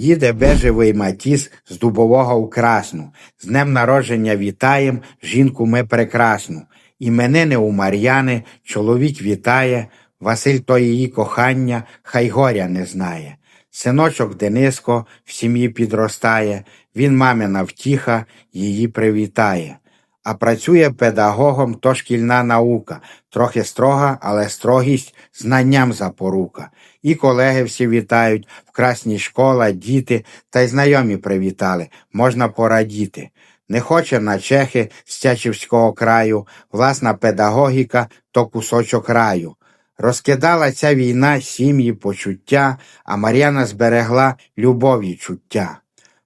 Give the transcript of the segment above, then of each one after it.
Їде бежевий матіс з дубового в красну. З днем народження вітаєм жінку ми прекрасну. Іменини у Мар'яни чоловік вітає, Василь то її кохання, хай горя не знає. Синочок Дениско в сім'ї підростає, він мамина втіха, її привітає. А працює педагогом то шкільна наука, трохи строга, але строгість знанням запорука. І колеги всі вітають, в красній школа, діти, та й знайомі привітали, можна порадіти. Не хоче на чехи з Тячівського краю, власна педагогіка то кусочок раю. Розкидала ця війна сім'ї почуття, а Мар'яна зберегла любові чуття.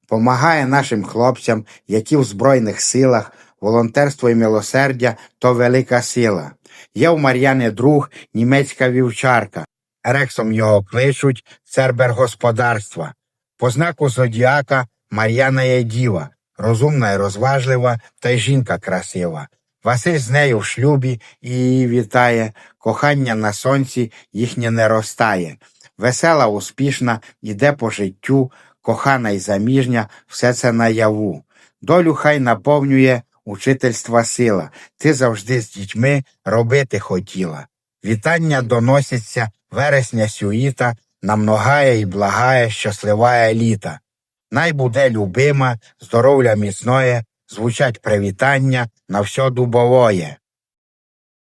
Помагає нашим хлопцям, які в Збройних силах, волонтерство і милосердя то велика сила. Є у Мар'яни друг, німецька вівчарка. Рексом його кличуть цербер господарства. По знаку зодіака Мар'яна є діва, розумна і розважлива, та й жінка красива. Василь з нею в шлюбі і її вітає, кохання на сонці їхнє не ростає. Весела, успішна, іде по життю, кохана й заміжня, все це наяву. Долю хай наповнює учительства сила. Ти завжди з дітьми робити хотіла. Вітання доносяться вересня сюїта, намногає і благає щасливая літа. Най буде любима, здоров'я міцноє, звучать привітання на все дубовоє.